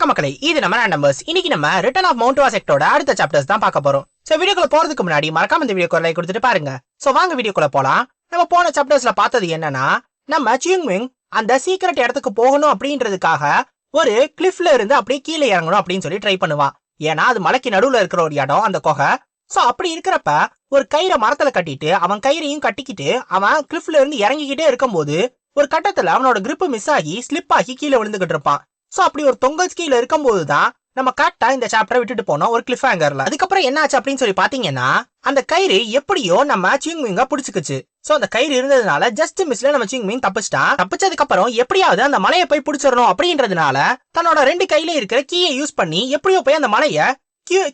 வணக்கம் மக்களே இது நம்ம நம்பர்ஸ் இன்னைக்கு நம்ம ரிட்டர்ன் ஆஃப் மவுண்ட் வாசெக்டோட அடுத்த சாப்டர்ஸ் தான் பார்க்க போறோம். சோ வீடியோக்குள்ள போறதுக்கு முன்னாடி மறக்காம இந்த வீடியோ லைக் கொடுத்துட்டு பாருங்க. சோ வாங்க வீடியோக்குள்ள போலாம். நம்ம போன சாப்டர்ஸ்ல பார்த்தது என்னன்னா நம்ம சியூங்மிங் அந்த சீக்ரெட் இடத்துக்கு போகணும் அப்படின்றதுக்காக ஒரு கிளிஃப்ல இருந்து அப்படியே கீழே இறங்கணும் அப்படின்னு சொல்லி ட்ரை பண்ணுவான். ஏன்னா அது மலைக்கு நடுவுல இருக்கிற ஒரு இடம் அந்த குகை. சோ அப்படி இருக்கிறப்ப ஒரு கயிறை மரத்துல கட்டிட்டு அவன் கயிறையும் கட்டிக்கிட்டு அவன் கிளிஃப்ல இருந்து இறங்கிக்கிட்டே இருக்கும்போது ஒரு கட்டத்துல அவனோட கிரிப்பு மிஸ் ஆகி ஸ்லிப் ஆகி கீழே விழுந்துகிட்டு இருப்பான். ஸோ அப்படி ஒரு தொங்கல் கீழ இருக்கும்போது தான் நம்ம கரெக்டா இந்த சாப்டரை விட்டுட்டு போனோம் ஒரு கிளிஃப் ஹேங்கர்ல அதுக்கப்புறம் என்ன ஆச்சு அப்படின்னு சொல்லி பாத்தீங்கன்னா அந்த கயிறு எப்படியோ நம்ம சிங்மிங்க பிடிச்சிக்குச்சு. சோ அந்த கயிறு இருந்ததுனால ஜஸ்ட் மிஸ்ல நம்ம சிங்மிங் தப்பிச்சிட்டான் தப்பிச்சதுக்கு அப்புறம் எப்படியாவது அந்த மலையை போய் பிடிச்சிடணும் அப்படின்றதுனால தன்னோட ரெண்டு கையில இருக்கிற கீயை யூஸ் பண்ணி எப்படியோ போய் அந்த மலையை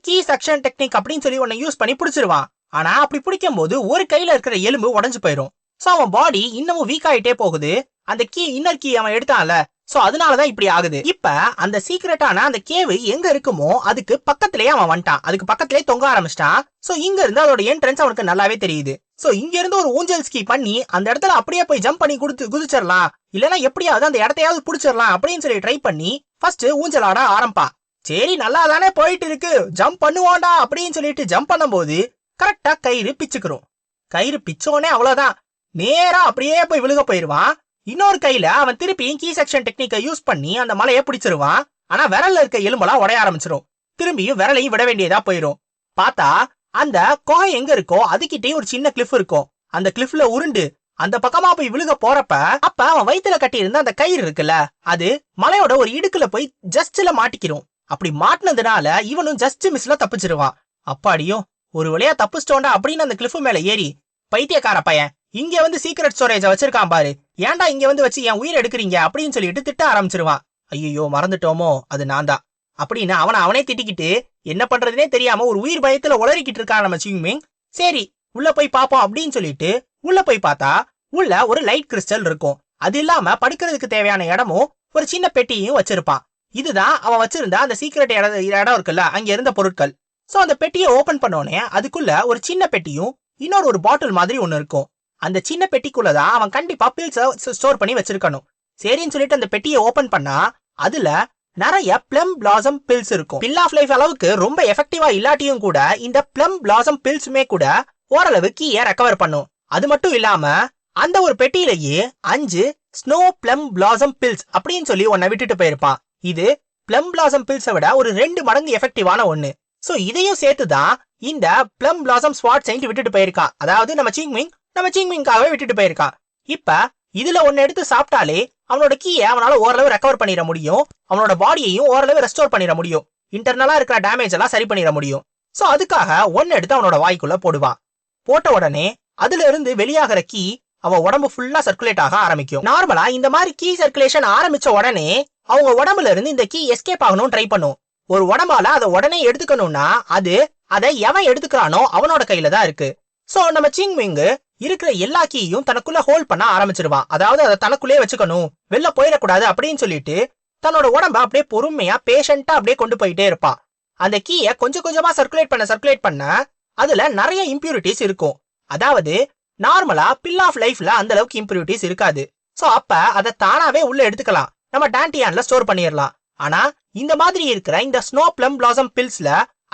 கீ செக்ஷன் டெக்னிக் அப்படின்னு சொல்லி ஒன்னு யூஸ் பண்ணி பிடிச்சிருவான். ஆனா அப்படி பிடிக்கும் போது ஒரு கையில இருக்கிற எலும்பு உடஞ்சு போயிடும் ஸோ அவன் பாடி இன்னமும் வீக் ஆகிட்டே போகுது. அந்த கீ இன்னர் கீ அவன் எடுத்தான்ல. சோ அதனாலதான் இப்படி ஆகுது. இப்ப அந்த சீக்கிரட்டான அந்த கேவு எங்க இருக்குமோ அதுக்கு பக்கத்திலேயே அவன் வந்துட்டான். அதுக்கு பக்கத்திலே தொங்க ஆரம்பிச்சிட்டான். சோ இங்க இருந்து அதோட என்ட்ரன்ஸ் அவனுக்கு நல்லாவே தெரியுது. சோ இங்க இருந்து ஒரு ஊஞ்சல் ஸ்கீ பண்ணி அந்த இடத்துல அப்படியே போய் ஜம்ப் பண்ணி கொடுத்து குதிச்சிடலாம். இல்லனா எப்படியாவது அந்த இடத்தையாவது புடிச்சிடலாம் அப்படின்னு சொல்லி ட்ரை பண்ணி ஃபர்ஸ்ட் ஊஞ்சல் ஆட ஆரம்பிப்பான் சரி நல்லா தானே போயிட்டு இருக்கு. ஜம்ப் பண்ணுவான்டா அப்படின்னு சொல்லிட்டு ஜம்ப் பண்ணும்போது கரெக்டா கயிறு பிச்சுக்கிறோம் கயிறு பிச்சோனே அவ்வளவுதான். நேரா அப்படியே போய் விழுக போயிருவான். இன்னொரு கையில அவன் திருப்பி கீ செக்ஷன் டெக்னிக்கை யூஸ் பண்ணி அந்த மலையை பிடிச்சிருவான். ஆனா விரல்ல இருக்க எலும்பெல்லாம் உடைய ஆரம்பிச்சிரும். திரும்பியும் விரலையும் விட வேண்டியதா போயிரும். பார்த்தா அந்த குகை எங்க இருக்கோ அதுக்கிட்டே ஒரு சின்ன கிளிஃப் இருக்கும். அந்த கிளிஃப்ல உருண்டு அந்த பக்கமா போய் விழுக போறப்ப அப்ப அவன் வயித்துல கட்டி இருந்த அந்த கயிறு இருக்குல்ல அது மலையோட ஒரு இடுக்குல போய் ஜஸ்ட்ல மாட்டிக்கிறோம் அப்படி மாட்டினதுனால இவனும் ஜஸ்ட் மிஸ்ல தப்பிச்சிருவான். அப்பாடியும் ஒரு வழியா தப்பிச்சிட்டோண்டா அப்படின்னு அந்த கிளிஃப் மேல ஏறி பைத்தியக்கார பையன் இங்க வந்து சீக்ரெட் ஸ்டோரேஜை வச்சிருக்கான் பாரு. ஏன்டா இங்க வந்து வச்சு என் உயிர் எடுக்கிறீங்க? அப்படின்னு சொல்லிட்டு திட்ட ஆரம்பிச்சிருவான். ஐயோ மறந்துட்டோமோ? அது நான் தான். அப்படின்னு அவனை அவனே திட்டிக்கிட்டு என்ன பண்றதுனே தெரியாம ஒரு உயிர் பயத்துல உளறிக்கிட்டு இருக்கான் நம்ம சிங்மிங் சரி உள்ள போய் பார்ப்போம் அப்படின்னு சொல்லிட்டு உள்ள போய் பார்த்தா உள்ள ஒரு லைட் கிறிஸ்டல் இருக்கும். அது இல்லாம படுக்கிறதுக்கு தேவையான இடமும் ஒரு சின்ன பெட்டியும் வச்சிருப்பான். இதுதான் அவன் வச்சிருந்த அந்த சீக்ரெட் இடம் இருக்குல்ல அங்க இருந்த பொருட்கள். சோ அந்த பெட்டியை ஓபன் பண்ணோடனே அதுக்குள்ள ஒரு சின்ன பெட்டியும் இன்னொரு ஒரு பாட்டில் மாதிரி ஒன்னு இருக்கும். அந்த சின்ன பெட்டிக்குள்ளதான் அவன் கண்டிப்பா பில்ஸை ஸ்டோர் பண்ணி வச்சிருக்கணும். சரின்னு சொல்லிட்டு அந்த பெட்டியை ஓபன் பண்ணா அதுல நிறைய பிளம் பிளாசம் பில்ஸ் இருக்கும். பில் ஆஃப் லைஃப் அளவுக்கு ரொம்ப எஃபெக்டிவா இல்லாட்டியும் கூட இந்த பிளம் பிளாசம் பில்ஸுமே கூட ஓரளவு கீய ரெக்கவர் பண்ணும். அது மட்டும் இல்லாம அந்த ஒரு பெட்டியிலேயே அஞ்சு ஸ்னோ பிளம் பிளாசம் பில்ஸ் அப்படின்னு சொல்லி உன்னை விட்டுட்டு போயிருப்பான். இது பிளம் பிளாசம் பில்ஸை விட ஒரு ரெண்டு மடங்கு எஃபெக்டிவான ஒண்ணு. சோ இதையும் சேர்த்துதான் இந்த பிளம் பிளாசம் ஸ்வாட் சைண்ட் விட்டுட்டு போயிருக்கான் அதாவது நம்ம சிங்மிங் நம்ம சிங்மிங்காவே விட்டுட்டு போயிருக்கான் இப்ப இதுல ஒன்னு எடுத்து சாப்பிட்டாலே அவனோட கீயை அவனால ஓரளவு ரெக்கவர் பண்ணிட முடியும். அவனோட பாடியையும் ஓரளவு ரெஸ்டோர் பண்ணிட முடியும். இன்டர்னலா இருக்கிற டேமேஜ் எல்லாம் சரி பண்ணிட முடியும். சோ அதுக்காக ஒன்னு எடுத்து அவனோட வாய்க்குள்ள போடுவான் போட்ட உடனே அதுல இருந்து வெளியாகிற கீ அவன் உடம்பு ஃபுல்லா சர்க்குலேட் ஆக ஆரம்பிக்கும். நார்மலா இந்த மாதிரி கீ சர்க்குலேஷன் ஆரம்பிச்ச உடனே அவங்க உடம்புல இருந்து இந்த கீ எஸ்கேப் ஆகணும் ட்ரை பண்ணும். ஒரு உடம்பால அதை உடனே எடுத்துக்கணும்னா அது அதை எவன் எடுத்துக்கிறானோ அவனோட கையில தான் இருக்கு. சோ நம்ம சிங்மிங் இருக்கிற எல்லா கீயும் தனக்குள்ள ஹோல்ட் பண்ண ஆரம்பிச்சிருவான் அதாவது அதை தனக்குள்ளே வச்சுக்கணும். வெளில போயிடக்கூடாது அப்படின்னு சொல்லிட்டு தன்னோட உடம்ப அப்படியே பொறுமையா பேஷண்டா அப்படியே கொண்டு போயிட்டே இருப்பான் அந்த கீயை கொஞ்சம் கொஞ்சமா சர்க்குலேட் பண்ண சர்க்குலேட் பண்ண அதுல நிறைய இம்பியூரிட்டிஸ் இருக்கும். அதாவது நார்மலா பில் ஆஃப் லைஃப்ல அந்த அளவுக்கு இம்பியூரிட்டிஸ் இருக்காது. சோ அப்ப அதை தானாவே உள்ள எடுத்துக்கலாம். நம்ம டேண்டியான்ல ஸ்டோர் பண்ணிடலாம். ஆனா இந்த மாதிரி இருக்கிற இந்த ஸ்னோ பிளம் பிளாசம் பில்ஸ்ல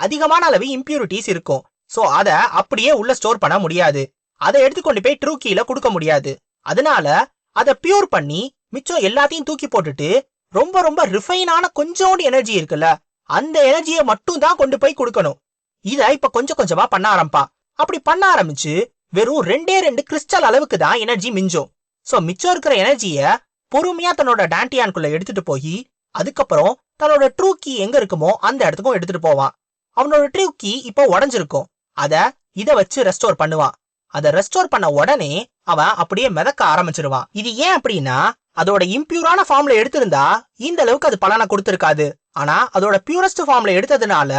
அதிகமான அளவு இம்பியூரிட்டிஸ் இருக்கும். சோ அத அப்படியே உள்ள ஸ்டோர் பண்ண முடியாது. அதை எடுத்துக்கொண்டு போய் ட்ரூ கீல கொடுக்க முடியாது. அதனால அதை பியூர் பண்ணி மிச்சம் எல்லாத்தையும் தூக்கி போட்டுட்டு ரொம்ப ரொம்ப ரிஃபைனான கொஞ்சோண்டு எனர்ஜி இருக்குல்ல அந்த எனர்ஜியை மட்டும் தான் கொண்டு போய் கொடுக்கணும். இத இப்ப கொஞ்சம் கொஞ்சமா பண்ண ஆரம்பா அப்படி பண்ண ஆரம்பிச்சு வெறும் ரெண்டே ரெண்டு கிறிஸ்டல் அளவுக்கு தான் எனர்ஜி மிஞ்சும். சோ மிச்சம் இருக்கிற எனர்ஜிய பொறுமையா தன்னோட டேண்டியான்குள்ள எடுத்துட்டு போய் அதுக்கப்புறம் தன்னோட ட்ரூ கீ எங்க இருக்குமோ அந்த இடத்துக்கும் எடுத்துட்டு போவான். அவனோட ட்ரூ கீ இப்போ உடஞ்சிருக்கும். அத இத வச்சு ரெஸ்டோர் பண்ணுவான். அதை ரெஸ்டோர் பண்ண உடனே அவன் அப்படியே மிதக்க ஆரம்பிச்சிருவான் இது ஏன் அப்படின்னா அதோட இம்பியூரான ஃபார்ம்ல எடுத்திருந்தா இந்த அளவுக்கு அது பலனை கொடுத்திருக்காது. ஆனா அதோட பியூரஸ்ட் ஃபார்ம்ல எடுத்ததுனால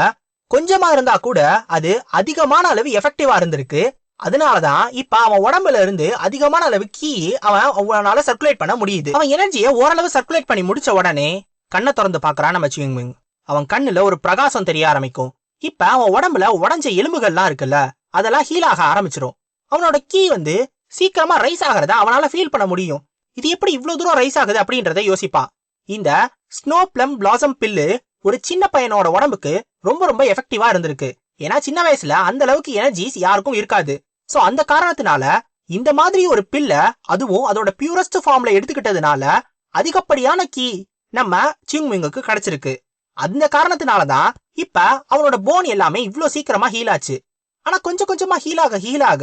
கொஞ்சமா இருந்தா கூட அது அதிகமான அளவு எஃபெக்டிவா இருந்திருக்கு. அதனாலதான் இப்ப அவன் உடம்புல இருந்து அதிகமான அளவு கீ அவன் அவனால சர்க்குலேட் பண்ண முடியுது. அவன் எனர்ஜியை ஓரளவு சர்க்குலேட் பண்ணி முடிச்ச உடனே கண்ணை திறந்து பாக்குறான் நம்ம சிங்மிங் அவன் கண்ணுல ஒரு பிரகாசம் தெரிய ஆரம்பிக்கும். இப்ப அவன் உடம்புல உடஞ்ச எலும்புகள்லாம் இருக்குல்ல அதெல்லாம் ஹீல் ஆக ஆரம்பிச்சிரும். அவனோட கீ வந்து சீக்கிரமா ரைஸ் ஆகிறத அவனால ஃபீல் பண்ண முடியும். இது எப்படி இவ்வளவு தூரம் ரைஸ் ஆகுது அப்படின்றத யோசிப்பான் இந்த ஸ்னோ பிளம் பிளாசம் பில்லு ஒரு சின்ன பையனோட உடம்புக்கு ரொம்ப ரொம்ப எஃபெக்டிவா இருந்திருக்கு. ஏன்னா சின்ன வயசுல அந்த அளவுக்கு எனர்ஜிஸ் யாருக்கும் இருக்காது. சோ அந்த காரணத்தினால இந்த மாதிரி ஒரு பில்ல அதுவும் அதோட பியூரஸ்ட் ஃபார்ம்ல எடுத்துக்கிட்டதுனால அதிகப்படியான கீ நம்ம சிங்மிங்குக்கு கிடைச்சிருக்கு. அந்த காரணத்தினாலதான் இப்ப அவனோட போன் எல்லாமே இவ்ளோ சீக்கிரமா ஹீல் ஆச்சு. ஆனா கொஞ்சம் கொஞ்சமா ஹீல் ஆக ஹீல் ஆக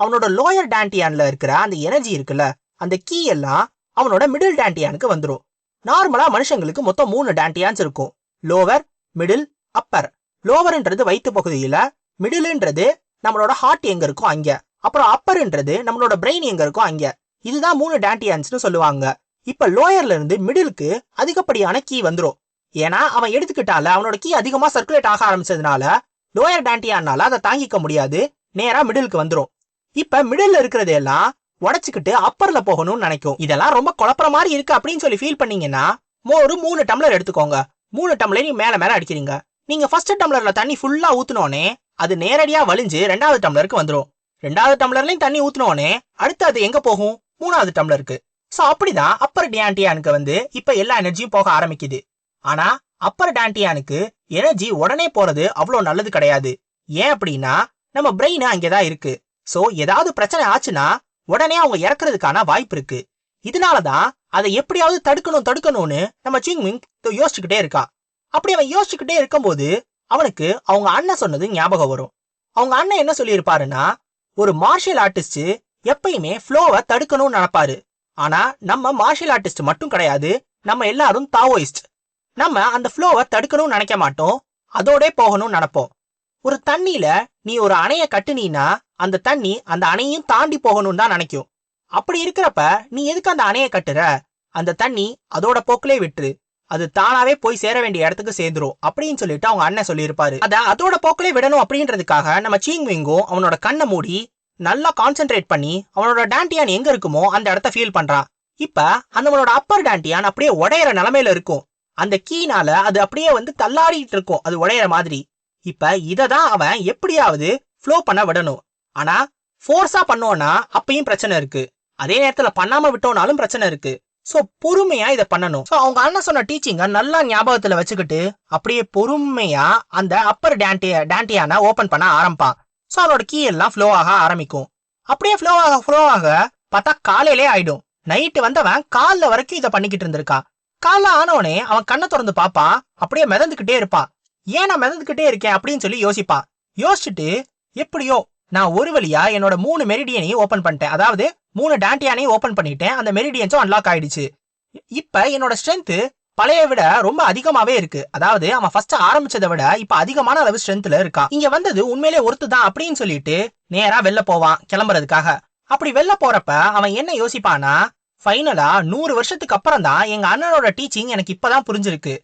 அவனோட லோயர் டேண்டியான்ல இருக்கிற அந்த எனர்ஜி இருக்குல்ல அந்த கீ எல்லாம் அவனோட மிடில் டேண்டியானுக்கு வந்துடும் நார்மலா மனுஷங்களுக்கு மொத்தம் மூணு டேண்டியான்ஸ் இருக்கும். லோவர் மிடில் அப்பர் லோவர்ன்றது வயிற்று பகுதியில மிடில்ன்றது நம்மளோட ஹார்ட் எங்க இருக்கோ அங்க. அப்புறம் அப்பர்ன்றது நம்மளோட பிரெயின் எங்க இருக்கோ அங்க. இதுதான் மூணு டேண்டியான்ஸ்னு சொல்லுவாங்க. இப்ப லோயர்ல இருந்து மிடிலுக்கு அதிகப்படியான கீ வந்துடும் ஏன்னா அவன் எடுத்துக்கிட்டால அவனோட கீ அதிகமா சர்க்குலேட் ஆக ஆரம்பிச்சதுனால லோயர் டேண்டியானால அதை தாங்கிக்க முடியாது. நேரா மிடிலுக்கு வந்துடும் இப்ப மிடில்ல இருக்கிறது எல்லாம் அப்பர்ல போகணும்னு நினைக்கும். இதெல்லாம் ரொம்ப குழப்பற மாதிரி இருக்கு அப்படின்னு சொல்லி ஃபீல் பண்ணீங்கன்னா மோர் ஒரு மூணு டம்ளர் எடுத்துக்கோங்க. மூணு டம்ளரையும் மேல மேல அடிக்கிறீங்க. நீங்க ஃபர்ஸ்ட் டம்ளர்ல தண்ணி ஃபுல்லா ஊத்துனோனே அது நேரடியா வலிஞ்சு ரெண்டாவது டம்ளருக்கு வந்துரும். ரெண்டாவது டம்ளர்லயும் தண்ணி ஊத்துனோனே அடுத்து அது எங்க போகும்? மூணாவது டம்ளருக்கு சோ அப்படிதான் அப்பர் டியான்டியானுக்கு வந்து இப்ப எல்லா எனர்ஜியும் போக ஆரம்பிக்குது. ஆனா அப்பர் டான்டியானுக்கு எனர்ஜி உடனே போறது அவ்வளவு நல்லது கிடையாது. ஏன் அப்படின்னா நம்ம பிரெயின் அங்கேதான் இருக்கு. சோ ஏதாவது பிரச்சனை ஆச்சுன்னா உடனே அவங்க இறக்குறதுக்கான வாய்ப்பு இருக்கு. இதனாலதான் அதை எப்படியாவது தடுக்கணும் தடுக்கணும்னு நம்ம சிங்மிங் யோசிச்சுக்கிட்டே இருக்கான் அப்படி அவன் யோசிச்சுக்கிட்டே இருக்கும்போது அவனுக்கு அவங்க அண்ணன் சொன்னது ஞாபகம் வரும். அவங்க அண்ணன் என்ன சொல்லியிருப்பாருன்னா ஒரு மார்ஷியல் ஆர்டிஸ்ட் எப்பயுமே ஃப்ளோவை தடுக்கணும்னு நினைப்பாரு. ஆனா நம்ம மார்ஷியல் ஆர்டிஸ்ட் மட்டும் கிடையாது நம்ம எல்லாரும் தாவோயிஸ்ட் நம்ம அந்த ஃப்ளோவை தடுக்கணும்னு நினைக்க மாட்டோம் அதோட போகணும்னு நினைப்போம். ஒரு தண்ணியில நீ ஒரு அணைய கட்டுனீன்னா அந்த தண்ணி அந்த அணையும் தாண்டி போகணும்னு தான் நினைக்கும். அப்படி இருக்கிறப்ப நீ எதுக்கு அந்த அணையை கட்டுற? அந்த தண்ணி அதோட போக்கிலே விட்டுரு. அது தானாவே போய் சேர வேண்டிய இடத்துக்கு சேர்ந்துரும் அப்படின்னு சொல்லிட்டு அவங்க அண்ணன் சொல்லியிருப்பாரு. அத அதோட போக்கிலே விடணும் அப்படின்றதுக்காக நம்ம சீங் விங்கும் அவனோட கண்ணை மூடி நல்லா கான்சென்ட்ரேட் பண்ணி அவனோட டாண்டியான் எங்க இருக்குமோ அந்த இடத்த ஃபீல் பண்றான். இப்ப அந்தவனோட அப்பர் டாண்டியான் அப்படியே உடையிற நிலமையில இருக்கும். அந்த கீனால அது அப்படியே வந்து தள்ளாடிட்டு இருக்கும் அது உடையிற மாதிரி. இப்ப இதை தான் அவன் எப்படியாவது ஃப்ளோ பண்ண விடணும். ஆனா ஃபோர்ஸா பண்ணோம்னா அப்பயும் பிரச்சனை இருக்கு. அதே நேரத்துல பண்ணாம விட்டோம்னாலும் பிரச்சனை இருக்கு. சோ பொறுமையா இத பண்ணணும். சோ அவங்க அண்ணன் சொன்ன டீச்சிங்க நல்லா ஞாபகத்துல வச்சுக்கிட்டு அப்படியே பொறுமையா அந்த அப்பர் டேண்டிய டேண்டியான ஓபன் பண்ண ஆரம்பிப்பான். சோ அவனோட கீ எல்லாம் ஃப்ளோ ஆக ஆரம்பிக்கும். அப்படியே ஃப்ளோ ஆக ஃப்ளோ ஆக பார்த்தா காலையிலே ஆயிடும். நைட்டு வந்தவன் காலைல வரைக்கும் இதை பண்ணிக்கிட்டு இருந்திருக்கான். காலைல ஆனவனே அவன் கண்ணை திறந்து பாப்பா அப்படியே மிதந்துக்கிட்டே இருப்பான். ஏன் நான் மிதந்துக்கிட்டே இருக்கேன்? அப்படின்னு சொல்லி யோசிப்பான். யோசிச்சுட்டு எப்படியோ நான் ஒரு வழியா என்னோட மூணு மெரிடியனையும் ஓப்பன் பண்ணிட்டேன். அதாவது மூணு டாண்டியானையும் ஓப்பன் பண்ணிட்டேன். அந்த மெரிடியன்ஸும் அன்லாக் ஆயிடுச்சு. இப்ப என்னோட ஸ்ட்ரென்த் பழைய விட ரொம்ப அதிகமாவே இருக்கு. அதாவது அவன் ஃபர்ஸ்ட் ஆரம்பிச்சதை விட இப்ப அதிகமான அளவு ஸ்ட்ரென்த்ல இருக்கான். இங்க வந்தது உண்மையிலே ஒருத்து தான் அப்படின்னு சொல்லிட்டு நேரா வெளில போவான் கிளம்புறதுக்காக. அப்படி வெளில போறப்ப அவன் என்ன யோசிப்பானா ஃபைனலா நூறு வருஷத்துக்கு அப்புறம் தான் எங்க அண்ணனோட டீச்சிங் எனக்கு இப்பதான் புரிஞ்சிருக்கு.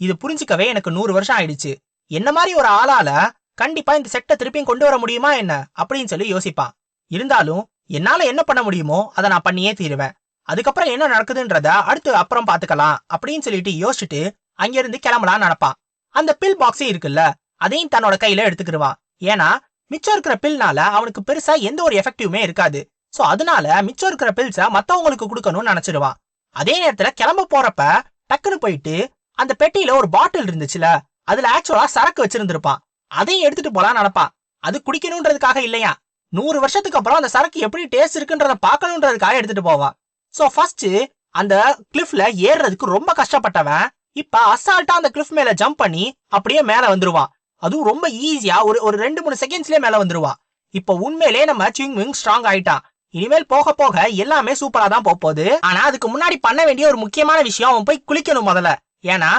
இது புரிஞ்சுக்கவே எனக்கு நூறு வருஷம் ஆயிடுச்சு. என்ன மாதிரி ஒரு ஆளால கண்டிப்பா இந்த செட்டை திருப்பியும் கொண்டு வர முடியுமா என்ன? அப்படின்னு சொல்லி யோசிப்பான் இருந்தாலும் என்னால என்ன பண்ண முடியுமோ அதை நான் பண்ணியே தீருவேன். அதுக்கப்புறம் என்ன நடக்குதுன்றத அடுத்து அப்புறம் பாத்துக்கலாம் அப்படின்னு சொல்லிட்டு யோசிச்சுட்டு அங்கிருந்து கிளம்பலாம் நடப்பான் அந்த பில் பாக்ஸே இருக்குல்ல அதையும் தன்னோட கையில எடுத்துக்கிடுவான் ஏன்னா மிச்சம் இருக்கிற பில்னால அவனுக்கு பெருசா எந்த ஒரு எஃபெக்டிவுமே இருக்காது. சோ அதனால மிச்சம் இருக்கிற பில்ஸ மத்தவங்களுக்கு கொடுக்கணும்னு நினைச்சிருவான் அதே நேரத்துல கிளம்ப போறப்ப டக்குன்னு போயிட்டு அந்த பெட்டியில ஒரு பாட்டில் இருந்துச்சுல அதுல ஆக்சுவலா சரக்கு வச்சிருந்திருப்பான் அதையும் எடுத்துட்டு போலாம் நினைப்பான் அது குடிக்கணும்ன்றதுக்காக இல்லையா? நூறு வருஷத்துக்கு அப்புறம் அந்த சரக்கு எப்படி டேஸ்ட் இருக்குன்றத பார்க்கணுன்றதுக்காக எடுத்துட்டு போவா. சோ ஃபர்ஸ்ட் அந்த கிளிஃப்ல ஏறுறதுக்கு ரொம்ப கஷ்டப்பட்டவன் இப்ப அசால்ட்டா அந்த கிளிஃப் மேல ஜம்ப் பண்ணி அப்படியே மேல வந்துருவான் அதுவும் ரொம்ப ஈஸியா ஒரு ஒரு ரெண்டு மூணு செகண்ட்ஸ்லயே மேல வந்துருவா. இப்ப உண்மையிலே நம்ம சிங் விங் ஸ்ட்ராங் ஆயிட்டான் இனிமேல் போக போக எல்லாமே சூப்பரா தான் போகுது. ஆனா அதுக்கு முன்னாடி பண்ண வேண்டிய ஒரு முக்கியமான விஷயம் அவன் போய் குளிக்கணும் முதல்ல. ஏன்னா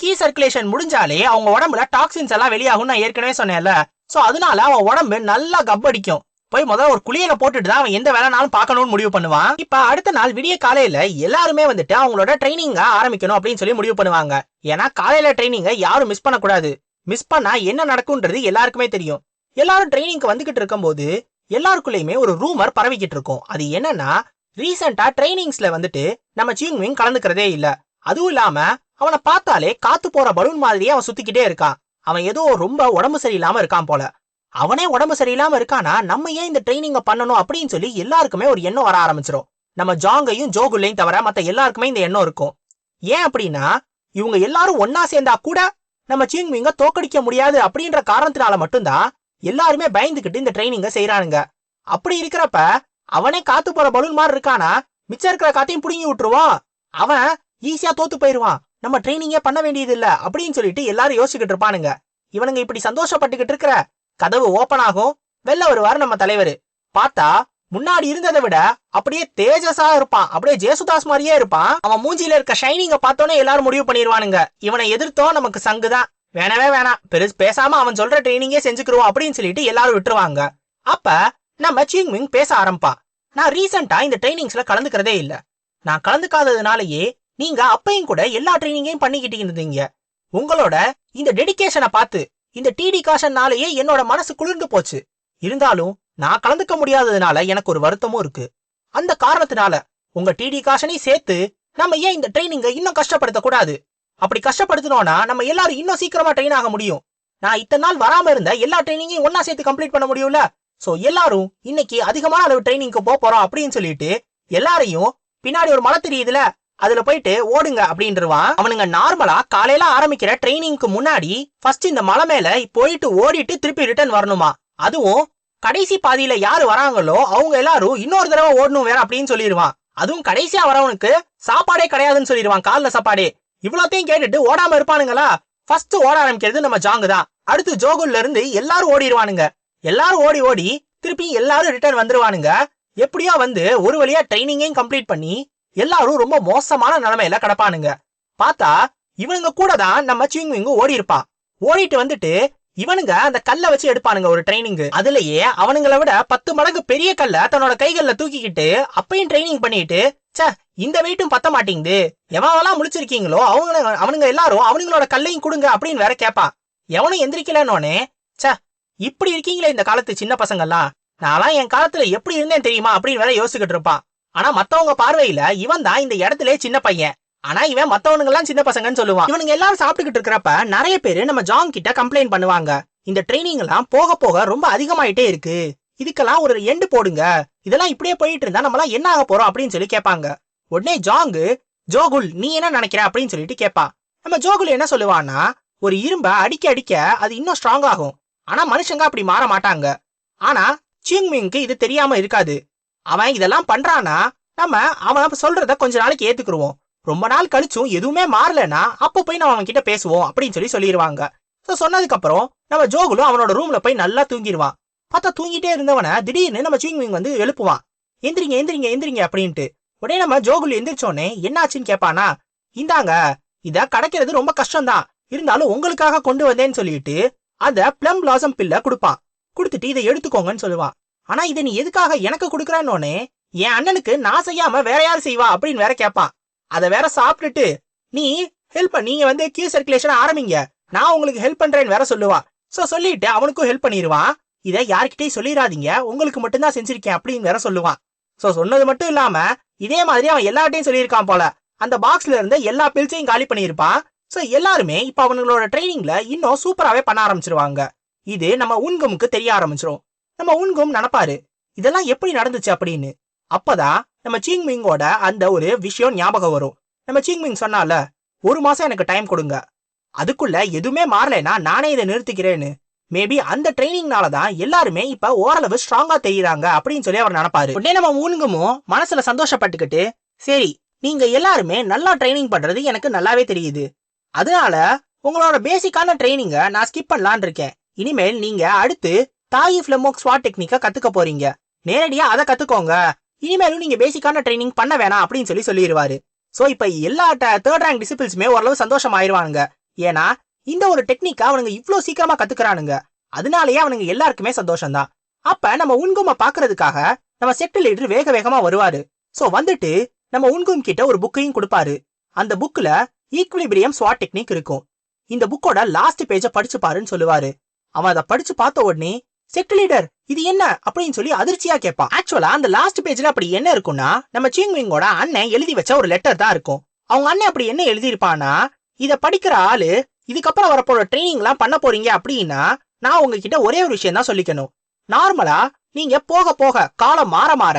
கீ சர்க்குலேஷன் முடிஞ்சாலே அவங்க உடம்புல டாக்ஸின்ஸ் எல்லாம் வெளியாகும் நான் ஏற்கனவே சொன்னேன்ல. சோ அதனால அவன் உடம்பு நல்லா கப்படிக்கும் போய் முதல்ல ஒரு குளியல போட்டுட்டு தான் அவன் எந்த வேலைனாலும் பார்க்கணும்னு முடிவு பண்ணுவான். இப்ப அடுத்த நாள் விடிய காலையில எல்லாருமே வந்துட்டு அவங்களோட ட்ரைனிங்க ஆரம்பிக்கணும் அப்படின்னு சொல்லி முடிவு பண்ணுவாங்க. ஏன்னா காலையில ட்ரைனிங்க யாரும் மிஸ் பண்ணக்கூடாது. மிஸ் பண்ணா என்ன நடக்கும்ன்றது எல்லாருக்குமே தெரியும். எல்லாரும் ட்ரைனிங்க்கு வந்துகிட்டு இருக்கும்போது எல்லாருக்குள்ளயுமே ஒரு ரூமர் பரவிக்கிட்டு இருக்கும். அது என்னன்னா ரீசெண்டா ட்ரைனிங்ஸ்ல வந்துட்டு நம்ம சியூங்விங் கலந்துக்கிறதே இல்ல. அதுவும் இல்லாம அவனை பார்த்தாலே காத்து போற பலூன் மாதிரியே அவன் சுத்திக்கிட்டே இருக்கான். அவன் ஏதோ ரொம்ப உடம்பு சரியில்லாம இருக்கான் போல. அவனே உடம்பு சரியில்லாம இருக்கானா? நம்ம ஏன் இந்த ட்ரைனிங்க பண்ணணும் அப்படின்னு சொல்லி எல்லாருக்குமே ஒரு எண்ணம் வர ஆரம்பிச்சிடும் நம்ம ஜாங்கையும் ஜோகுல்லையும் தவிர மத்த எல்லாருக்குமே இந்த எண்ணம் இருக்கும். ஏன் அப்படின்னா இவங்க எல்லாரும் ஒன்னா சேர்ந்தா கூட நம்ம சிங்மிங்க தோக்கடிக்க முடியாது அப்படின்ற காரணத்தினால மட்டும்தான் எல்லாருமே பயந்துகிட்டு இந்த ட்ரைனிங்க செய்யறானுங்க அப்படி இருக்கிறப்ப அவனே காத்து போற பலூன் மாதிரி இருக்கானா? மிச்சம் இருக்கிற காத்தையும் புடுங்கி விட்டுருவான். அவன் ஈஸியா தோத்து போயிருவான். நம்ம ட்ரைனிங்கே பண்ண வேண்டியது இல்லை அப்படின்னு சொல்லிட்டு எல்லாரும் யோசிச்சுக்கிட்டு இருப்பானுங்க. இவனுங்க இப்படி சந்தோஷப்பட்டுக்கிட்டு இருக்கிற கதவு ஓபன் ஆகும். வெளில வருவார் நம்ம தலைவர். பார்த்தா முன்னாடி இருந்ததை விட அப்படியே தேஜஸா இருப்பான். அப்படியே ஜேசுதாஸ் மாதிரியே இருப்பான். அவன் மூஞ்சில இருக்க ஷைனிங்க பார்த்தோன்னே எல்லாரும் முடிவு பண்ணிடுவானுங்க. இவனை எதிர்த்தோம் நமக்கு சங்குதான் வேணவே வேணாம். பெருசு பேசாம அவன் சொல்ற ட்ரைனிங்கே செஞ்சுக்கிறோம் அப்படின்னு சொல்லிட்டு எல்லாரும் விட்டுருவாங்க. அப்ப நம்ம சிங்மிங் பேச ஆரம்பிப்பான். நான் ரீசெண்டா இந்த ட்ரைனிங்ஸ்ல கலந்துக்கிறதே இல்ல. நான் கலந்துக்காததுனாலயே நீங்க அப்பையும் கூட எல்லா ட்ரைனிங்கையும் பண்ணிக்கிட்டு இருந்தீங்க. உங்களோட இந்த டெடிக்கேஷனை பார்த்து இந்த டிடி காஷன்னாலேயே என்னோட மனசு குளிர்ந்து போச்சு. இருந்தாலும் நான் கலந்துக்க முடியாததுனால எனக்கு ஒரு வருத்தமும் இருக்கு. அந்த காரணத்தினால உங்க டிடி காஷனையும் சேர்த்து நம்ம ஏன் இந்த ட்ரைனிங்க இன்னும் கஷ்டப்படுத்த கூடாது அப்படி கஷ்டப்படுத்தினோம்னா நம்ம எல்லாரும் இன்னும் சீக்கிரமா ட்ரெயின் ஆக முடியும். நான் இத்தனை நாள் வராம இருந்த எல்லா ட்ரைனிங்கையும் ஒன்னா சேர்த்து கம்ப்ளீட் பண்ண முடியும்ல? சோ எல்லாரும் இன்னைக்கு அதிகமான அளவு ட்ரைனிங்க்கு போக போறோம் அப்படின்னு சொல்லிட்டு எல்லாரையும் பின்னாடி ஒரு மழை தெரியுதுல? அதுல போயிட்டு ஓடுங்க அப்படின்றவான். அவனுங்க நார்மலா காலையில ஆரம்பிக்கிற ட்ரைனிங்க்கு முன்னாடி ஃபர்ஸ்ட் இந்த மலை மேல போயிட்டு ஓடிட்டு திருப்பி ரிட்டர்ன் வரணுமா? அதுவும் கடைசி பாதியில யாரு வராங்களோ அவங்க எல்லாரும் இன்னொரு தடவை ஓடணும் வேற அப்படின்னு சொல்லிடுவான். அதுவும் கடைசியா வரவனுக்கு சாப்பாடே கிடையாதுன்னு சொல்லிடுவான் காலைல சாப்பாடே. இவ்வளோத்தையும் கேட்டுட்டு ஓடாம இருப்பானுங்களா? ஃபர்ஸ்ட் ஓட ஆரம்பிக்கிறது நம்ம ஜாங்கு தான். அடுத்து ஜோகுல்ல இருந்து எல்லாரும் ஓடிடுவானுங்க. எல்லாரும் ஓடி ஓடி திருப்பி எல்லாரும் ரிட்டர்ன் வந்துருவானுங்க. எப்படியோ வந்து ஒரு வழியா ட்ரைனிங்கையும் கம்ப்ளீட் பண்ணி எல்லாரும் ரொம்ப மோசமான நிலைமையில கிடப்பானுங்க. பார்த்தா இவனுங்க கூட தான் நம்ம சிங்விங்கு ஓடி இருப்பான் ஓடிட்டு வந்துட்டு இவனுங்க அந்த கல்லை வச்சு எடுப்பானுங்க ஒரு ட்ரைனிங் அதுலயே அவனுங்களை விட பத்து மடங்கு பெரிய கல்ல தன்னோட கைகள்ல தூக்கிக்கிட்டு அப்பையும் ட்ரைனிங் பண்ணிட்டு சே இந்த வெயிட்டும் பத்த மாட்டேங்குது. எவனெல்லாம் முழிச்சிருக்கீங்களோ அவங்க அவனுங்க எல்லாரும் அவனுங்களோட கல்லையும் கொடுங்க அப்படின்னு வேற கேட்பான் எவனும் எந்திரிக்கலன்னோனே சே இப்படி இருக்கீங்களே இந்த காலத்து சின்ன பசங்கள்லாம். நான்லாம் என் காலத்துல எப்படி இருந்தேன் தெரியுமா அப்படின்னு வேற யோசிச்சுக்கிட்டு இருப்பான் ஆனா மத்தவங்க பார்வையில இவன் தான் இந்த இடத்துல சின்ன பையன். ஆனா இவன் மத்தவனுங்க எல்லாம் சின்ன பசங்கன்னு சொல்லுவான். இவனுங்க எல்லாரும் சாப்பிட்டுக்கிட்டு இருக்கிறப்ப நிறைய பேரு நம்ம ஜாங் கிட்ட கம்ப்ளைண்ட் பண்ணுவாங்க. இந்த ட்ரைனிங் எல்லாம் போக போக ரொம்ப அதிகமாயிட்டே இருக்கு. இதுக்கெல்லாம் ஒரு எண்டு போடுங்க. இதெல்லாம் இப்படியே போயிட்டு இருந்தா நம்மளாம் என்ன ஆக போறோம் அப்படின்னு சொல்லி கேட்பாங்க. உடனே ஜாங்கு ஜோகுல் நீ என்ன நினைக்கிற? அப்படின்னு சொல்லிட்டு கேட்பான் நம்ம ஜோகுல் என்ன சொல்லுவான்னா ஒரு இரும்ப அடிக்க அடிக்க அது இன்னும் ஸ்ட்ராங் ஆகும். ஆனா மனுஷங்க அப்படி மாற மாட்டாங்க. ஆனா சிங்மிங்க்கு இது தெரியாம இருக்காது. அவன் இதெல்லாம் பண்றானா நம்ம அவன் சொல்றத கொஞ்ச நாளைக்கு ஏத்துக்குருவோம். ரொம்ப நாள் கழிச்சும் எதுவுமே மாறலன்னா அப்ப போய் நம்ம அவன் கிட்ட பேசுவோம் அப்படின்னு சொல்லி சொல்லிடுவாங்க ஸோ சொன்னதுக்கு அப்புறம் நம்ம ஜோகுலும் அவனோட ரூம்ல போய் நல்லா தூங்கிடுவான் பார்த்தா தூங்கிட்டே இருந்தவன திடீர்னு நம்ம சிங்மிங் வந்து எழுப்புவான். எந்திரிங்க எந்திரிங்க எந்திரிங்க அப்படின்ட்டு. உடனே நம்ம ஜோகுல் எந்திரிச்சோடனே என்னாச்சுன்னு கேட்பானா இந்தாங்க இத கிடைக்கிறது ரொம்ப கஷ்டம்தான். இருந்தாலும் உங்களுக்காக கொண்டு வந்தேன்னு சொல்லிட்டு அத பிளம் பிளாசம் பில்ல கொடுப்பான். கொடுத்துட்டு இதை எடுத்துக்கோங்கன்னு சொல்லுவான். ஆனா இதை நீ எதுக்காக எனக்கு கொடுக்குறான்னோனே என் அண்ணனுக்கு நான் செய்யாம வேற யார் செய்வா அப்படின்னு வேற கேட்பான் அதை வேற சாப்பிட்டுட்டு நீ ஹெல்ப் நீங்க வந்து கியூ சர்க்குலேஷன் ஆரம்பிங்க. நான் உங்களுக்கு ஹெல்ப் பண்றேன்னு வேற சொல்லுவா. சோ சொல்லிட்டு அவனுக்கும் ஹெல்ப் பண்ணிடுவான் இதை யார்கிட்டயும் சொல்லிடாதீங்க உங்களுக்கு மட்டும்தான் செஞ்சிருக்கேன் அப்படின்னு வேற சொல்லுவான் சோ சொன்னது மட்டும் இல்லாம இதே மாதிரி அவன் எல்லார்ட்டையும் சொல்லியிருக்கான் போல. அந்த பாக்ஸ்ல இருந்து எல்லா பில்ஸையும் காலி பண்ணியிருப்பான் சோ எல்லாருமே இப்ப அவங்களோட ட்ரைனிங்ல இன்னும் சூப்பராவே பண்ண ஆரம்பிச்சிருவாங்க. இது நம்ம உன்கமுக்கு தெரிய ஆரம்பிச்சிரும். நம்ம உன்கும் நினைப்பாரு இதெல்லாம் எப்படி நடந்துச்சு அப்படின்னு? அப்பதான் நம்ம சீங்மிங்கோட அந்த ஒரு விஷயம் ஞாபகம் வரும். நம்ம சீங்மிங் சொன்னால ஒரு மாசம் எனக்கு டைம் கொடுங்க. அதுக்குள்ள எதுவுமே மாறலைன்னா நானே இதை நிறுத்திக்கிறேன்னு. மேபி அந்த ட்ரைனிங்னால தான் எல்லாருமே இப்ப ஓரளவு ஸ்ட்ராங்கா தெரியுறாங்க அப்படின்னு சொல்லி அவர் நினைப்பாரு. உடனே நம்ம ஊனுங்கமும் மனசுல சந்தோஷப்பட்டுக்கிட்டு சரி நீங்க எல்லாருமே நல்லா ட்ரைனிங் பண்றது எனக்கு நல்லாவே தெரியுது. அதனால உங்களோட பேசிக்கான ட்ரைனிங்க நான் ஸ்கிப் பண்ணலான் இருக்கேன். இனிமேல் நீங்க அடுத்து தாயி ஃபிளமோக் ஸ்வாட் டெக்னிக்கை கத்துக்க போறீங்க. நேரடியா அதை கத்துக்கோங்க. இனிமேலும் நீங்க பேசிக்கான ட்ரைனிங் பண்ண வேணாம் அப்படின்னு சொல்லி சொல்லிடுவாரு சோ இப்ப எல்லா தேர்ட் ரேங்க் டிசிபிள்ஸுமே ஓரளவு சந்தோஷம் ஆயிருவானுங்க ஏன்னா இந்த ஒரு டெக்னிக்கை அவனுங்க இவ்ளோ சீக்கிரமா கத்துக்கிறானுங்க. அதனாலயே அவனுங்க எல்லாருக்குமே சந்தோஷம் தான் அப்ப நம்ம உன்கும பாக்குறதுக்காக நம்ம செட்டு லீடர் வேக வேகமா வருவாரு. சோ வந்துட்டு நம்ம உன்கும் கிட்ட ஒரு புக்கையும் கொடுப்பாரு. அந்த புக்ல ஈக்குலிபிரியம் ஸ்வாட் டெக்னிக் இருக்கும். இந்த புக்கோட லாஸ்ட் பேஜ படிச்சு பாருன்னு சொல்லுவாரு. அவன் அதை படிச்சு பார்த்த உடனே செக்ட் லீடர் இது என்ன அப்படின்னு சொல்லி அதிர்ச்சியா கேட்பான் ஆக்சுவலா அந்த லாஸ்ட் பேஜ்ல அப்படி என்ன இருக்கும்னா நம்ம சீங்விங்கோட அண்ணன் எழுதி வச்ச ஒரு லெட்டர் தான் இருக்கும். அவங்க அண்ணன் அப்படி என்ன எழுதியிருப்பானா இத படிக்கிற ஆளு இதுக்கப்புறம் வரப்போற ட்ரைனிங் எல்லாம் பண்ண போறீங்க அப்படின்னா நான் உங்ககிட்ட ஒரே ஒரு விஷயம் தான் சொல்லிக்கணும். நார்மலா நீங்க போக போக காலம் மாற மாற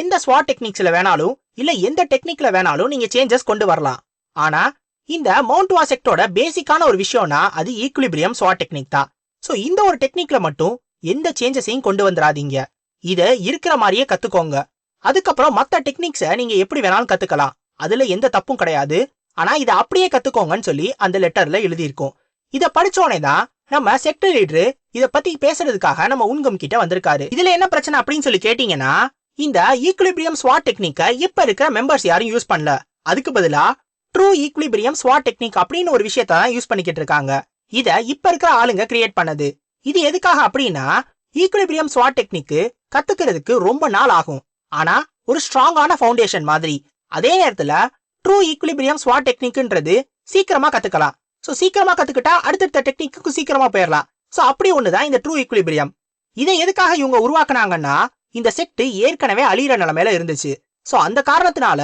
எந்த ஸ்வாட் டெக்னிக்ஸ்ல வேணாலும் இல்ல எந்த டெக்னிக்ல வேணாலும் நீங்க சேஞ்சஸ் கொண்டு வரலாம். ஆனா இந்த மவுண்ட் வாசெக்டோட பேசிக்கான ஒரு விஷயம்னா அது ஈக்குலிபிரியம் ஸ்வாட் டெக்னிக் தான். சோ இந்த ஒரு டெக்னிக்ல மட்டும் எந்த சேஞ்சஸையும் கொண்டு வந்துடாதீங்க இத இருக்கிற மாதிரியே கத்துக்கோங்க. அதுக்கப்புறம் மத்த டெக்னிக்ஸை நீங்க எப்படி வேணாலும் கத்துக்கலாம். அதுல எந்த தப்பும் கிடையாது. ஆனா இத அப்படியே கத்துக்கோங்கன்னு சொல்லி அந்த லெட்டர்ல எழுதியிருக்கோம். இத படிச்சோனே தான் நம்ம செக்டர் லீடரு இத பத்தி பேசுறதுக்காக நம்ம உன்கம் கிட்ட வந்திருக்காரு. இதுல என்ன பிரச்சனை அப்படின்னு சொல்லி கேட்டீங்கன்னா இந்த ஈக்குலிபிரியம் ஸ்வாட் டெக்னிக்கை இப்ப இருக்கிற மெம்பர்ஸ் யாரும் யூஸ் பண்ணல. அதுக்கு பதிலா ட்ரூ ஈக்குலிபிரியம் ஸ்வாட் டெக்னிக் அப்படின்னு ஒரு விஷயத்த தான் யூஸ் பண்ணிக்கிட்டு இருக்காங்க. இத இப்ப இருக்கிற ஆளுங்க கிரியேட் பண்ணது. இது எதுக்காக அப்படின்னா ஈக்குலிபிரியம் ஸ்வாட் டெக்னிக்கு கத்துக்கிறதுக்கு ரொம்ப நாள் ஆகும். ஆனா ஒரு ஸ்ட்ராங்கான ஃபவுண்டேஷன் மாதிரி. அதே நேரத்துல ட்ரூ ஈக்குலிபிரியம் ஸ்வாட் டெக்னிக்ன்றது சீக்கிரமா கத்துக்கலாம். சோ சீக்கிரமா கத்துக்கிட்டா அடுத்தடுத்த டெக்னிக்கு சீக்கிரமா போயிடலாம் சோ அப்படி ஒண்ணுதான் இந்த ட்ரூ ஈக்குலிபிரியம் இதை எதுக்காக இவங்க உருவாக்குனாங்கன்னா இந்த செட்டு ஏற்கனவே அழியிற நிலைமையில இருந்துச்சு. சோ அந்த காரணத்தினால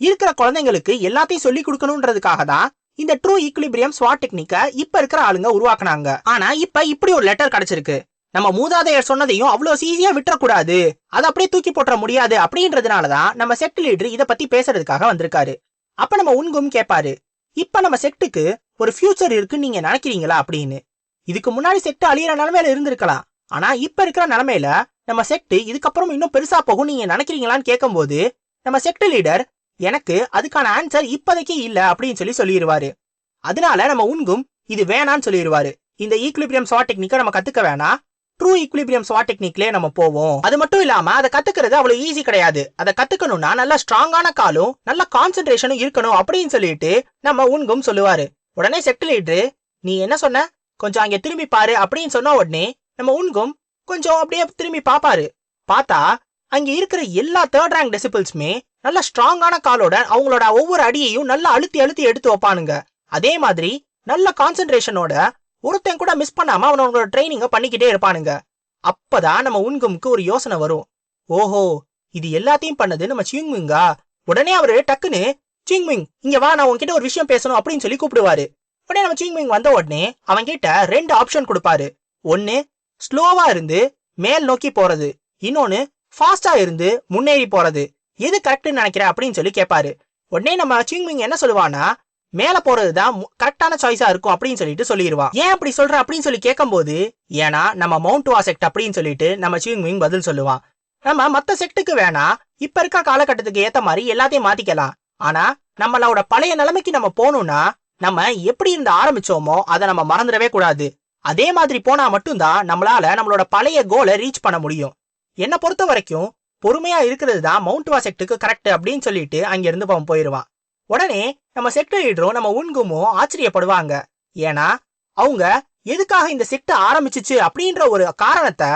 இருக்கிற குழந்தைங்களுக்கு எல்லாத்தையும் சொல்லி கொடுக்கணும்ன்றதுக்காக தான் இந்த ட்ரூ ஈக்குலிபிரியம் ஸ்வாட் டெக்னிக்க இப்ப இருக்கிற ஆளுங்க உருவாக்குனாங்க. ஆனா இப்ப இப்படி ஒரு லெட்டர் கிடைச்சிருக்கு. நம்ம மூதாதையர் சொன்னதையும் அவ்வளவு ஈஸியா விட்டுறக்கூடாது. அதை அப்படியே தூக்கி போட்டுற முடியாது அப்படின்றதுனாலதான் நம்ம செக்ட் லீடர் இத பத்தி பேசுறதுக்காக வந்திருக்காரு. அப்ப நம்ம உன்கும் கேட்பாரு இப்ப நம்ம செட்டுக்கு ஒரு ஃபியூச்சர் இருக்குன்னு நீங்க நினைக்கிறீங்களா அப்படின்னு. இதுக்கு முன்னாடி செட்டு அழியிற நிலைமையில இருந்திருக்கலாம். ஆனா இப்ப இருக்கிற நிலைமையில நம்ம செட்டு இதுக்கப்புறம் இன்னும் பெருசா போகும் நீங்க நினைக்கிறீங்களான்னு கேட்கும்போது நம்ம செக்ட் லீடர் எனக்கு அதுக்கான ஆன்சர் இப்போதைக்கு இல்ல அப்படின்னு சொல்லி சொல்லிடுவாரு. அதனால நம்ம உன்கும் இது வேணான்னு சொல்லிடுவாரு. இந்த ஈக்குலிபிரியம் ஸ்வாட் டெக்னிக்கை நம்ம கத்துக்க வேணாம். ட்ரூ ஈக்குலிபிரியம் ஸ்வாட் டெக்னிக்லயே நம்ம போவோம். அது மட்டும் இல்லாம அதை கத்துக்கிறது அவ்வளவு ஈஸி கிடையாது. அதை கத்துக்கணும்னா நல்ல ஸ்ட்ராங்கான காலும் நல்ல கான்சென்ட்ரேஷனும் இருக்கணும் அப்படின்னு சொல்லிட்டு நம்ம உன்கும் சொல்லுவாரு. உடனே செக்ட் நீ என்ன சொன்ன? கொஞ்சம் அங்கே திரும்பி பாரு அப்படின்னு சொன்ன உடனே நம்ம உன்கும் கொஞ்சம் அப்படியே திரும்பி பாப்பாரு. பார்த்தா அங்க இருக்கிற எல்லா தேர்ட் ரேங்க் டெசிபிள்ஸுமே நல்ல ஸ்ட்ராங்கான காலோட அவங்களோட ஒவ்வொரு அடியையும் நல்லா அழுத்தி அழுத்தி எடுத்து வைப்பானுங்க. அதே மாதிரி நல்ல கான்சென்ட்ரேஷனோட ஒருத்தன் கூட மிஸ் பண்ணாம அவனோட ட்ரைனிங்க பண்ணிக்கிட்டே இருப்பானுங்க. அப்பதான் நம்ம உன்கும்க்கு ஒரு யோசனை வரும். ஓஹோ இது எல்லாத்தையும் பண்ணது நம்ம சிங்மிங்கா உடனே அவரு டக்குன்னு சிங்மிங் இங்க வா நான் உன்கிட்ட ஒரு விஷயம் பேசணும் அப்படின்னு சொல்லி கூப்பிடுவாரு. உடனே நம்ம சிங்மிங் வந்த உடனே அவன் கிட்ட ரெண்டு ஆப்ஷன் கொடுப்பாரு. ஒன்னு ஸ்லோவா இருந்து மேல் நோக்கி போறது. இன்னொன்னு ஃபாஸ்டா இருந்து முன்னேறி போறது. எது கரெக்ட்னு நினைக்கிற அப்படின்னு சொல்லி கேட்பாரு உடனே நம்ம சிங்மிங் என்ன சொல்லுவானா மேல போறதுதான் கரெக்டான சாய்ஸா இருக்கும் அப்படின்னு சொல்லிட்டு சொல்லிடுவான் ஏன் அப்படி சொல்ற அப்படின்னு சொல்லி கேட்கும்போது ஏன்னா நம்ம மவுண்ட் வா செக்ட் அப்படின்னு சொல்லிட்டு நம்ம சிங்மிங் பதில் சொல்லுவான். நம்ம மத்த செக்ட்டுக்கு வேணா இப்ப இருக்க காலகட்டத்துக்கு ஏத்த மாதிரி எல்லாத்தையும் மாத்திக்கலாம். ஆனா நம்மளோட பழைய நிலைமைக்கு நம்ம போகணும்னா நம்ம எப்படி இருந்து ஆரம்பிச்சோமோ அதை நம்ம மறந்துடவே கூடாது. அதே மாதிரி போனா மட்டும்தான் நம்மளால நம்மளோட பழைய கோலை ரீச் பண்ண முடியும். என்னை பொறுத்த வரைக்கும் பொறுமையா இருக்கிறது தான் மவுண்ட் வா செக்டுக்கு கரெக்ட் அப்படின்னு சொல்லிட்டு அங்கிருந்து அவன் போயிடுவான் உடனே நம்ம செக்டர் லீடரும் நம்ம உண்குமோ ஆச்சரியப்படுவாங்க. ஏன்னா அவங்க எதுக்காக இந்த செக்ட் ஆரம்பிச்சிச்சு அப்படின்ற ஒரு காரணத்தை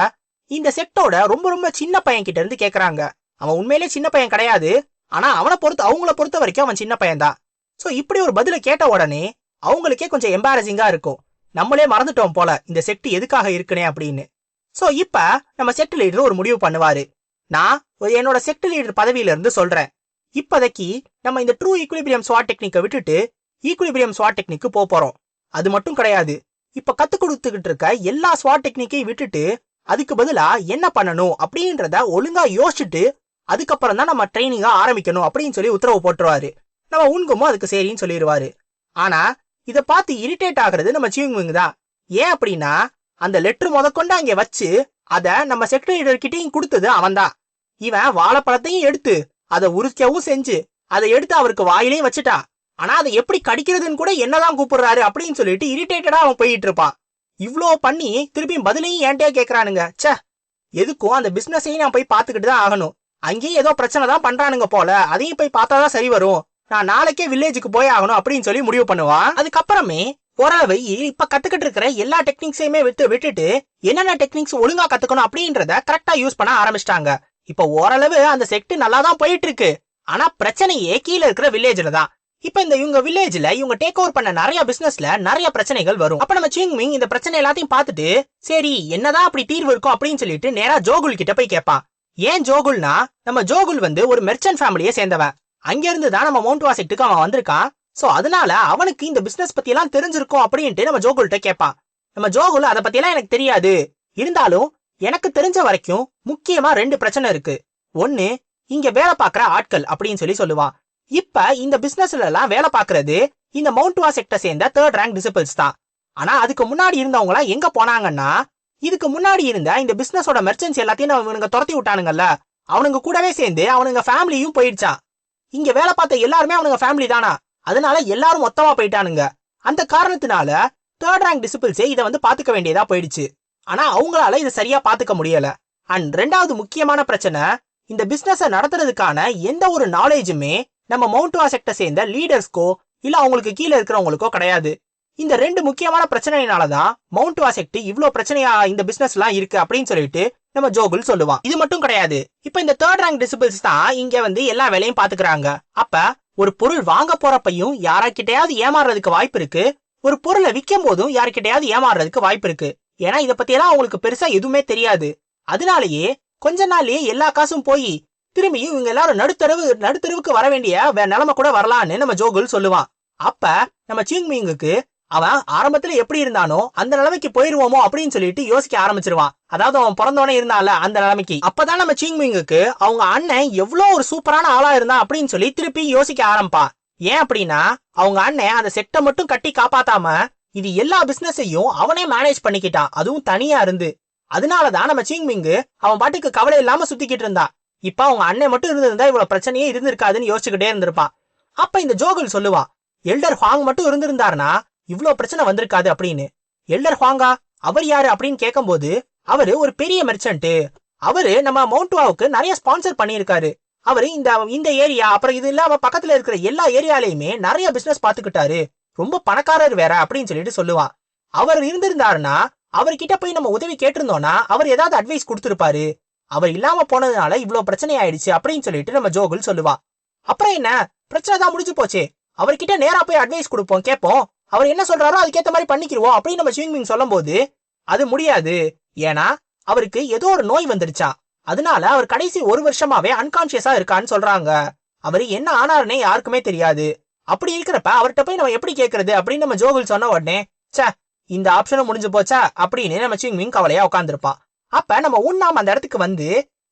இந்த செக்டோட ரொம்ப ரொம்ப சின்ன பையன் கிட்ட இருந்து கேக்குறாங்க. அவன் உண்மையிலே சின்ன பையன் கிடையாது. ஆனா அவனை பொறுத்த அவங்கள பொறுத்த வரைக்கும் அவன் சின்ன பையன் தான். சோ இப்படி ஒரு பதில கேட்ட உடனே அவங்களுக்கே கொஞ்சம் எம்பாரசிங்கா இருக்கும். நம்மளே மறந்துட்டோம் போல இந்த செக்ட் எதுக்காக இருக்குனே அப்படின்னு. சோ இப்ப நம்ம செக்ட் லீடர் ஒரு முடிவு பண்ணுவாரு. நான் ஒரு என்னோட செக்ட் லீடர் பதவியில இருந்து சொல்றேன். இப்போதைக்கு நம்ம இந்த ட்ரூ ஈக்குலிபிரியம் ஸ்வாட் டெக்னிக்கை விட்டுட்டு ஈக்குலிபிரியம் ஸ்வாட் டெக்னிக்கு போக போறோம். அது மட்டும் கிடையாது. இப்ப கத்து கொடுத்துக்கிட்டு இருக்க எல்லா ஸ்வாட் டெக்னிக்கையும் விட்டுட்டு அதுக்கு பதிலா என்ன பண்ணணும் அப்படின்றத ஒழுங்கா யோசிச்சுட்டு அதுக்கப்புறம் தான் நம்ம ட்ரைனிங்கா ஆரம்பிக்கணும் அப்படின்னு சொல்லி உத்தரவு போட்டுருவாரு. நம்ம உண்கமும் அதுக்கு சரின்னு சொல்லிடுவாரு ஆனா இதை பார்த்து இரிட்டேட் ஆகுறது நம்ம சியூங்மிங் தான். ஏன் அப்படின்னா அந்த லெட்டர் முதற்கொண்டு அங்கே வச்சு அத நம்ம செக்ரட்டரி கிட்டையும் கொடுத்தது அவன்தான். இவன் வாழைப்பழத்தையும் எடுத்து அதை உரிக்கவும் செஞ்சு அதை எடுத்து அவருக்கு வாயிலையும் வச்சுட்டான் ஆனா அதை எப்படி கடிக்கிறதுன்னு கூட என்னதான் கூப்பிடுறாரு அப்படின்னு சொல்லிட்டு இரிட்டேட்டடா அவன் போயிட்டு இருப்பான். இவ்வளோ பண்ணி திருப்பியும் பதிலையும் ஏன்ட்டே கேட்கறானுங்க ச்சே எதுக்கும் அந்த பிசினஸையும் நான் போய் பார்த்துக்கிட்டு தான் ஆகணும். அங்கேயும் ஏதோ பிரச்சனை தான் பண்றானுங்க போல. அதையும் போய் பார்த்தாதான் சரி வரும். நான் நாளைக்கே வில்லேஜுக்கு போய் ஆகணும் அப்படின்னு சொல்லி முடிவு பண்ணுவான். அதுக்கப்புறமே ஓரளவு இப்ப கத்துக்கிட்டு இருக்கிற எல்லா டெக்னிக்ஸையுமே விட்டு விட்டுட்டு என்னென்ன டெக்னிக்ஸ் ஒழுங்கா கத்துக்கணும் அப்படின்றத கரெக்டா யூஸ் பண்ண ஆரம்பிச்சிட்டாங்க. இப்ப ஓரளவு அந்த செக்ட் நல்லா தான் போயிட்டு இருக்கு ஆனா பிரச்சனையே கீழே இருக்கிற வில்லேஜ்ல தான். இப்ப இந்த இவங்க வில்லேஜ்ல இவங்க டேக் ஓவர் பண்ண நிறைய பிசினஸ்ல நிறைய பிரச்சனைகள் வரும். அப்ப நம்ம சிங்மிங் இந்த பிரச்சனை எல்லாத்தையும் பார்த்துட்டு சரி என்னதான் அப்படி தீர்வு இருக்கும் அப்படின்னு சொல்லிட்டு நேரா ஜோகுல் கிட்ட போய் கேட்பான். ஏன் ஜோகுல்னா நம்ம ஜோகுல் வந்து ஒரு மெர்ச்சன்ட் ஃபேமிலியை சேர்ந்தவன். அங்க இருந்து தான் நம்ம மவுண்ட் வாசெக்ட்டுக்கு அவன் வந்திருக்கான். சோ அதனால அவனுக்கு இந்த பிசினஸ் பத்தி எல்லாம் தெரிஞ்சிருக்கும் அப்படின்ட்டு நம்ம ஜோகுல்கிட்ட கேட்பான் நம்ம ஜோகுல் அதை பத்தி எல்லாம் எனக்கு தெரியாது. இருந்தாலும் எனக்கு தெரிஞ்ச வரைக்கும் முக்கியமா ரெண்டு பிரச்சனை இருக்கு. ஒன்னு இங்க வேலை பார்க்குற ஆட்கள் அப்படின்னு சொல்லி சொல்லுவான். இப்ப இந்த பிசினஸ்ல எல்லாம் வேலை பாக்குறது இந்த மவுண்ட்வா செக்டர் சேர்ந்த தேர்ட் ரேங்க் டிசிபிள்ஸ் தான். ஆனா அதுக்கு முன்னாடி இருந்தவங்க எல்லாம் எங்க போனாங்கன்னா இதுக்கு முன்னாடி இருந்த இந்த பிசினஸோட மெர்ச்சன்ஸ் எல்லாத்தையும் அவனுங்க துரத்தி விட்டானுங்கல்ல. அவனுங்க கூடவே சேர்ந்து அவனுங்க ஃபேமிலியும் போயிடுச்சான் இங்க வேலை பார்த்த எல்லாருமே அவனுங்க ஃபேமிலி தானா? அதனால எல்லாரும் மொத்தமா போயிட்டானுங்க. அந்த காரணத்தினால தேர்ட் ரேங்க் டிசிபிள்ஸே இதை வந்து பாத்துக்க வேண்டியதா போயிடுச்சு. ஆனா அவங்களால இதை சரியா பாத்துக்க முடியல. அண்ட் ரெண்டாவது முக்கியமான பிரச்சனை இந்த பிசினஸ நடத்துறதுக்கான எந்த ஒரு நாலேஜுமே நம்ம மவுண்ட்வா செக்டர் சேர்ந்த லீடர்ஸ்க்கோ இல்ல அவங்களுக்கு கீழே இருக்கிறவங்களுக்கோ கிடையாது. இந்த ரெண்டு முக்கியமான பிரச்சனையினாலதான் மவுண்ட் வாசெக்ட் இவ்வளோ பிரச்சனையா இந்த பிசினஸ் எல்லாம் இருக்கு அப்படின்னு சொல்லிட்டு நம்ம ஜோகுல் சொல்லுவான். இது மட்டும் கிடையாது. இப்ப இந்த தேர்ட் ரேங்க் டிசிபிள்ஸ் தான் இங்க வந்து எல்லா வேலையும் பாத்துக்கிறாங்க அப்ப ஒரு பொருள் வாங்க போறப்பையும் யாராக்கிட்டையாவது ஏமாறுறதுக்கு வாய்ப்பு இருக்கு. ஒரு பொருளை விற்கும் போதும் யாருக்கிட்டையாவது ஏமாறுறதுக்கு வாய்ப்பு இருக்கு. ஏன்னா இத பத்தி எல்லாம் அவங்களுக்கு பெருசா எதுவுமே தெரியாது. அதனாலேயே கொஞ்ச நாள்லயே எல்லா காசும் போய் திரும்பியும் இவங்க எல்லாரும் நடுத்தரவு நடுத்தரவுக்கு வர வேண்டிய வே- நிலைமை கூட வரலான்னு நம்ம ஜோகுல் சொல்லுவான். அப்ப நம்ம சிங்மிங்குக்கு அவன் ஆரம்பத்துல எப்படி இருந்தானோ அந்த நிலைமைக்கு போயிருவோமோ அப்படின்னு சொல்லிட்டு யோசிக்க ஆரம்பிச்சிருவான் அதாவது அவன் பிறந்தவனே இருந்தால அந்த நிலைமைக்கு. அப்பதான் நம்ம சிங்மிங்குக்கு அவங்க அண்ணன் எவ்வளவு ஒரு சூப்பரான ஆளா இருந்தான் அப்படின்னு சொல்லி திருப்பி யோசிக்க ஆரம்பிப்பான் ஏன் அப்படின்னா அவங்க அண்ணன் அந்த செட்டை மட்டும் கட்டி காப்பாத்தாம இது எல்லா பிசினஸையும் அவனே மேனேஜ் பண்ணிக்கிட்டான் அதுவும் தனியா இருந்து. அதனாலதான் நம்ம சிங்மிங்கு அவன் பாட்டுக்கு கவலை இல்லாம சுத்திக்கிட்டு இருந்தா. இப்ப அவங்க அண்ணன் மட்டும் இருந்திருந்தா இவ்வளவு பிரச்சனையே இருந்திருக்காதுன்னு யோசிச்சுக்கிட்டே இருந்திருப்பான் அப்ப இந்த ஜோகுல் சொல்லுவான் எல்டர் ஹாங் மட்டும் இருந்திருந்தாருனா இவ்ளோ பிரச்சனை வந்திருக்காது அப்படின்னு. எல்டர் ஹாங்கா அவர் யாரு அப்படின்னு கேட்கும்போது அவரு ஒரு பெரிய மெர்ச்சன்ட்டு அவரு நம்ம மவுண்ட்வாவுக்கு நிறைய ஸ்பான்சர் பண்ணியிருக்காரு. அவரு இந்த இந்த ஏரியா அப்புறம் இது இல்லாம பக்கத்துல இருக்கிற எல்லா ஏரியாலயுமே நிறைய பிசினஸ் பாத்துக்கிட்டாரு ரொம்ப பணக்காரர் வேற அப்படின்னு சொல்லிட்டு சொல்லுவான். அவர் இருந்திருந்தாருன்னா அவர்கிட்ட போய் நம்ம உதவி கேட்டிருந்தோம்னா அவர் ஏதாவது அட்வைஸ் கொடுத்துருப்பாரு. அவர் இல்லாம போனதுனால இவ்ளோ பிரச்சனை ஆயிடுச்சு அப்படின்னு சொல்லிட்டு நம்ம ஜோகுல் சொல்லுவா அப்புறம் என்ன? பிரச்சனை தான் முடிஞ்சு போச்சே. அவர்கிட்ட நேரா போய் அட்வைஸ் கொடுப்போம் கேட்போம். அவர் என்ன சொல்றாரோ அதுக்கேத்த மாதிரி பண்ணிக்கிருவோம் அப்படின்னு நம்ம ஸ்விங்மிங் சொல்லும் போது அது முடியாது. ஏன்னா அவருக்கு ஏதோ ஒரு நோய் வந்துடுச்சா அதனால அவர் கடைசி ஒரு வருஷமாவே அன்கான்சியஸா இருக்கான்னு சொல்றாங்க. அவர் என்ன ஆனாருன்னே யாருக்குமே தெரியாது. அப்படி இருக்கிறப்ப அவர்கிட்ட போய் நம்ம எப்படி கேக்குறது அப்படின்னு நம்ம ஜோகுல் சொன்ன உடனே ச்சே இந்த ஆப்ஷனும் முடிஞ்சு போச்சா அப்படின்னு நம்ம சிங்மிங் கவலையா உட்காந்துருப்பான் அப்ப நம்ம உண்ணாம அந்த இடத்துக்கு வந்து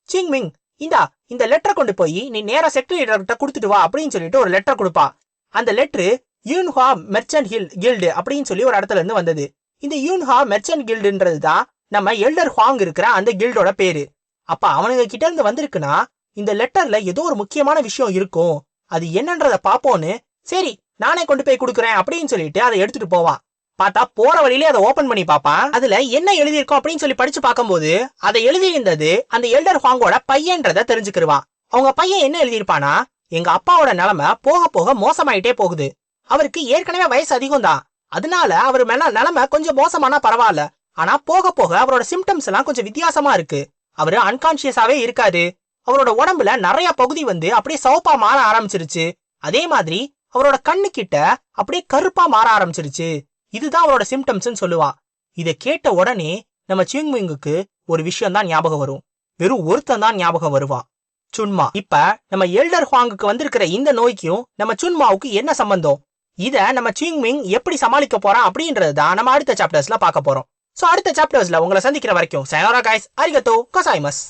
சிங்மிங் இந்தா இந்த லெட்டர் கொண்டு போய் நீ நேரா செக்ரட்டரி கிட்ட கொடுத்துட்டு வா அப்படின்னு சொல்லிட்டு ஒரு லெட்டர் கொடுப்பா. அந்த லெட்டரு யூன்ஹா மெர்ச்சன்ட் ஹில் கில்டு அப்படின்னு சொல்லி ஒரு இடத்துல இருந்து வந்தது. இந்த யூன்ஹா மெர்ச்சன்ட் கில்டுன்றது தான் நம்ம எல்டர் ஹாங் இருக்கிற அந்த கில்டோட பேரு. அப்ப அவனுங்க கிட்ட இருந்து வந்திருக்குன்னா இந்த லெட்டர்ல ஏதோ ஒரு முக்கியமான விஷயம் இருக்கும். அது என்னன்றத பாப்போன்னு சரி நானே கொண்டு போய் கொடுக்குறேன் அப்படின்னு சொல்லிட்டு அதை எடுத்துட்டு போவான் பார்த்தா போற வழியிலே அதை ஓபன் பண்ணி பாப்பான் அதுல என்ன எழுதியிருக்கோம் அப்படின்னு சொல்லி படிச்சு பார்க்கும்போது அதை எழுதியிருந்தது அந்த எல்டர் ஹாங்கோட பையன்றத தெரிஞ்சுக்கிருவான் அவங்க பையன் என்ன எழுதியிருப்பானா எங்க அப்பாவோட நிலைமை போக போக மோசமாயிட்டே போகுது. அவருக்கு ஏற்கனவே வயசு அதிகம் தான் அதனால அவர் மேல நிலைமை கொஞ்சம் மோசமானா பரவாயில்ல. ஆனா போக போக அவரோட சிம்டம்ஸ் எல்லாம் கொஞ்சம் வித்தியாசமா இருக்கு. அவரு அன்கான்சியஸாவே இருக்காரு. அவரோட உடம்புல நிறைய பகுதி வந்து அப்படியே சவப்பா மாற ஆரம்பிச்சிருச்சு. அதே மாதிரி அவரோட கண்ணு கிட்ட அப்படியே கருப்பா மாற ஆரம்பிச்சிருச்சு. இதுதான் அவரோட சிம்டம்ஸ்னு சொல்லுவா. இத கேட்ட உடனே நம்ம சிங்மிங்குக்கு ஒரு விஷயம் தான் ஞாபகம் வரும். வெறும் ஒருத்தன் தான் ஞாபகம் வருவான் சுன்மா இப்ப நம்ம எல்டர் ஹுவாங்குக்கு வந்திருக்கிற இந்த நோய்க்கும் நம்ம சுன்மாவுக்கு என்ன சம்பந்தம்? இத நம்ம சிங்மிங் எப்படி சமாளிக்க போறான் அப்படின்றது தான் நம்ம அடுத்த சாப்டர்ஸ்ல பார்க்க போறோம். சோ அடுத்த சாப்டர்ஸ்ல உங்களை சந்திக்கிற வரைக்கும் சயோரா காய்ஸ் அரிகத்தோ கசாய்மஸ்